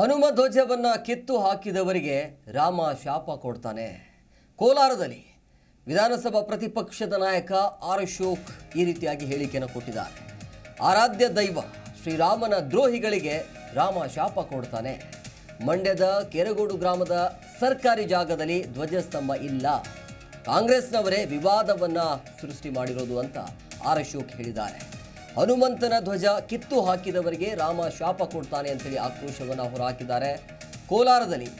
ಹನುಮ ಧ್ವಜವನ್ನು ಕಿತ್ತು ಹಾಕಿದವರಿಗೆ ರಾಮ ಶಾಪ ಕೊಡ್ತಾನೆ. ಕೋಲಾರದಲ್ಲಿ ವಿಧಾನಸಭಾ ಪ್ರತಿಪಕ್ಷದ ನಾಯಕ ಆರ್ ಅಶೋಕ್ ಈ ರೀತಿಯಾಗಿ ಹೇಳಿಕೆಯನ್ನು ಕೊಟ್ಟಿದ್ದಾರೆ. ಆರಾಧ್ಯ ದೈವ ಶ್ರೀರಾಮನ ದ್ರೋಹಿಗಳಿಗೆ ರಾಮ ಶಾಪ ಕೊಡ್ತಾನೆ. ಮಂಡ್ಯದ ಕೆರಗೋಡು ಗ್ರಾಮದ ಸರ್ಕಾರಿ ಜಾಗದಲ್ಲಿ ಧ್ವಜಸ್ತಂಭ ಇಲ್ಲ. ಕಾಂಗ್ರೆಸ್ನವರೇ ವಿವಾದವನ್ನು ಸೃಷ್ಟಿ ಮಾಡಿರೋದು ಅಂತ ಆರ್ ಅಶೋಕ್ ಹೇಳಿದ್ದಾರೆ. ಹನುಮಂತನ ಧ್ವಜ ಕಿತ್ತು ಹಾಕಿದವರಿಗೆ ರಾಮ ಶಾಪ ಕೊಡ್ತಾನೆ ಅಂತೇಳಿ ಆಕ್ರೋಶವನ್ನು ಹೊರಹಾಕಿದ್ದಾರೆ. ಕೋಲಾರದಲ್ಲಿ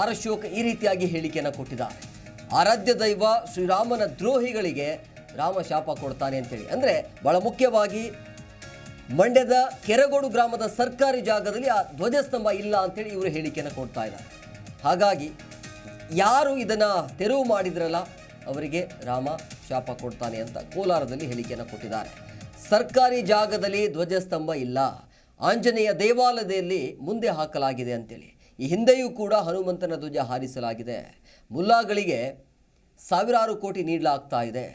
ಆರ್ ಅಶೋಕ್ ಈ ರೀತಿಯಾಗಿ ಹೇಳಿಕೆಯನ್ನು ಕೊಟ್ಟಿದ್ದಾರೆ. ಆರಾಧ್ಯ ದೈವ ಶ್ರೀರಾಮನ ದ್ರೋಹಿಗಳಿಗೆ ರಾಮ ಶಾಪ ಕೊಡ್ತಾನೆ ಅಂತೇಳಿ. ಅಂದರೆ ಬಹಳ ಮುಖ್ಯವಾಗಿ ಮಂಡ್ಯದ ಕೆರಗೋಡು ಗ್ರಾಮದ ಸರ್ಕಾರಿ ಜಾಗದಲ್ಲಿ ಆ ಧ್ವಜಸ್ತಂಭ ಇಲ್ಲ ಅಂತೇಳಿ ಇವರು ಹೇಳಿಕೆಯನ್ನು ಕೊಡ್ತಾ ಇದ್ದಾರೆ. ಹಾಗಾಗಿ ಯಾರು ಇದನ್ನು ತೆರವು ಮಾಡಿದ್ರಲ್ಲ ಅವರಿಗೆ ರಾಮ ಶಾಪ ಕೊಡ್ತಾನೆ ಅಂತ ಕೋಲಾರದಲ್ಲಿ ಹೇಳಿಕೆಯನ್ನು ಕೊಟ್ಟಿದ್ದಾರೆ. ಸರ್ಕಾರಿ ಜಾಗದಲ್ಲಿ ಧ್ವಜಸ್ತಂಭ ಇಲ್ಲ. ಆಂಜನೇಯ ದೇವಾಲಯದಲ್ಲಿ ಮುಂದೆ ಹಾಕಲಾಗಿದೆ ಅಂತೇಳಿ. ಈ ಹಿಂದೆಯೂ ಕೂಡ ಹನುಮಂತನ ಧ್ವಜ ಹಾರಿಸಲಾಗಿದೆ. ಮುಲ್ಲಾಗಳಿಗೆ ಸಾವಿರಾರು ಕೋಟಿ ನೀಡಲಾಗ್ತಾ ಇದೆ.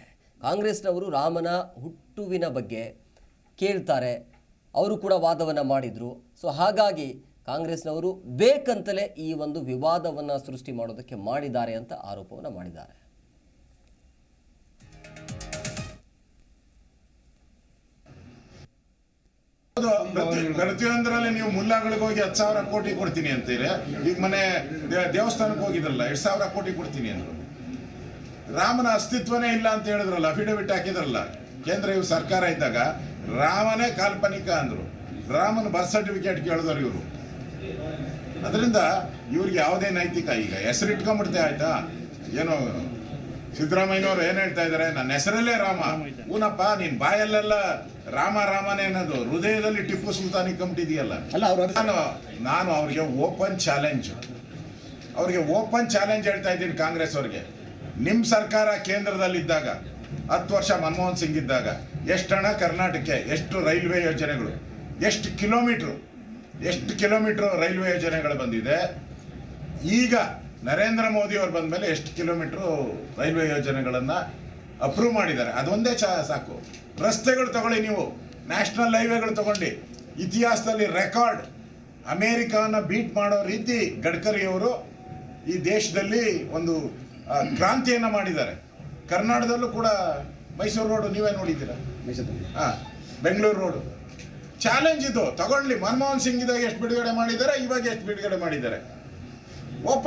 ಕಾಂಗ್ರೆಸ್ನವರು ರಾಮನ ಹುಟ್ಟುವಿನ ಬಗ್ಗೆ ಕೇಳ್ತಾರೆ. ಅವರು ಕೂಡ ವಾದವನ್ನು ಮಾಡಿದರು. ಸೊ ಹಾಗಾಗಿ ಕಾಂಗ್ರೆಸ್ನವರು ಬೇಕಂತಲೇ ಈ ಒಂದು ವಿವಾದವನ್ನು ಸೃಷ್ಟಿ ಮಾಡೋದಕ್ಕೆ ಮಾಡಿದ್ದಾರೆ ಅಂತ ಆರೋಪವನ್ನು ಮಾಡಿದ್ದಾರೆ. ಪ್ರತಿಯೊಂದರಲ್ಲಿ ನೀವು ಮುಲ್ಲಾಗಳಿಗೆ ಹೋಗಿ ಹತ್ತು ಸಾವಿರ ಕೋಟಿ ಕೊಡ್ತೀನಿ ಅಂತೀರಿ? ಈಗ ಮನೆ ದೇವಸ್ಥಾನಕ್ಕೆ ಹೋಗಿದ್ರಲ್ಲ, ಎರಡು ಸಾವಿರ ಕೋಟಿ ಕೊಡ್ತೀನಿ ಅಂದ್ರು. ರಾಮನ ಅಸ್ತಿತ್ವನೇ ಇಲ್ಲ ಅಂತ ಹೇಳಿದ್ರಲ್ಲ ಅಫಿಡವಿಟ್ ಹಾಕಿದ್ರಲ್ಲ. ಕೇಂದ್ರ ಇವ್ರು ಸರ್ಕಾರ ಇದ್ದಾಗ ರಾಮನೇ ಕಾಲ್ಪನಿಕ ಅಂದ್ರು. ರಾಮನ ಬರ್ತ್ ಸರ್ಟಿಫಿಕೇಟ್ ಕೇಳಿದವ್ರು ಇವರು. ಅದರಿಂದ ಇವ್ರಿಗೆ ಯಾವುದೇ ನೈತಿಕ, ಈಗ ಹೆಸರು ಇಟ್ಕೊಂಡ್ಬಿಡ್ತೆ ಆಯ್ತಾ? ಏನು ಸಿದ್ದರಾಮಯ್ಯನವ್ರು ಏನ್ ಹೇಳ್ತಾ ಇದಾರೆ? ನನ್ನ ಹೆಸರಲ್ಲೇ ರಾಮ. ಊನಪ್ಪ ನೀನ್ ಬಾಯಲ್ಲೆಲ್ಲ ರಾಮ ರಾಮನೇ ಅನ್ನೋದು ಹೃದಯದಲ್ಲಿ ಟಿಪ್ಪು ಸುಲ್ತಾನಿ ಕಂಪ್ಟಿದೆಯಲ್ಲ ನಾನು ನಾನು ಅವ್ರಿಗೆ ಓಪನ್ ಚಾಲೆಂಜ್. ಅವ್ರಿಗೆ ಓಪನ್ ಚಾಲೆಂಜ್ ಹೇಳ್ತಾ ಇದ್ದೀನಿ ಕಾಂಗ್ರೆಸ್ ಅವ್ರಿಗೆ. ನಿಮ್ಮ ಸರ್ಕಾರ ಕೇಂದ್ರದಲ್ಲಿದ್ದಾಗ ಹತ್ತು ವರ್ಷ ಮನಮೋಹನ್ ಸಿಂಗ್ ಇದ್ದಾಗ ಎಷ್ಟು ಹಣ ಕರ್ನಾಟಕಕ್ಕೆ ಎಷ್ಟು ರೈಲ್ವೆ ಯೋಜನೆಗಳು ಎಷ್ಟು ಕಿಲೋಮೀಟ್ರು ಎಷ್ಟು ಕಿಲೋಮೀಟ್ರ್ ರೈಲ್ವೆ ಯೋಜನೆಗಳು ಬಂದಿದೆ? ಈಗ ನರೇಂದ್ರ ಮೋದಿ ಅವರು ಬಂದ ಮೇಲೆ ಎಷ್ಟು ಕಿಲೋಮೀಟ್ರು ರೈಲ್ವೆ ಯೋಜನೆಗಳನ್ನು ಅಪ್ರೂವ್ ಮಾಡಿದ್ದಾರೆ. ಅದೊಂದೇ ಚಾ ಸಾಕು. ರಸ್ತೆಗಳು ತಗೊಳ್ಳಿ ನೀವು. ನ್ಯಾಷನಲ್ ಹೈವೇಗಳು ತಗೊಂಡು. ಇತಿಹಾಸದಲ್ಲಿ ರೆಕಾರ್ಡ್ ಅಮೇರಿಕಾನ ಬೀಟ್ ಮಾಡೋ ರೀತಿ ಗಡ್ಕರಿಯವರು ಈ ದೇಶದಲ್ಲಿ ಒಂದು ಕ್ರಾಂತಿಯನ್ನು ಮಾಡಿದ್ದಾರೆ. ಕರ್ನಾಟಕದಲ್ಲೂ ಕೂಡ ಮೈಸೂರು ರೋಡು ನೀವೇ ನೋಡಿದ್ದೀರಾ? ಹಾಂ ಬೆಂಗಳೂರು ರೋಡು ಚಾಲೆಂಜ್ ಇದು. ತಗೊಳ್ಳಿ. ಮನಮೋಹನ್ ಸಿಂಗ್ ಇದಾಗ ಎಷ್ಟು ಬಿಡುಗಡೆ ಮಾಡಿದ್ದಾರೆ ಇವಾಗ ಎಷ್ಟು ಬಿಡುಗಡೆ ಮಾಡಿದ್ದಾರೆ. ಓಪನ್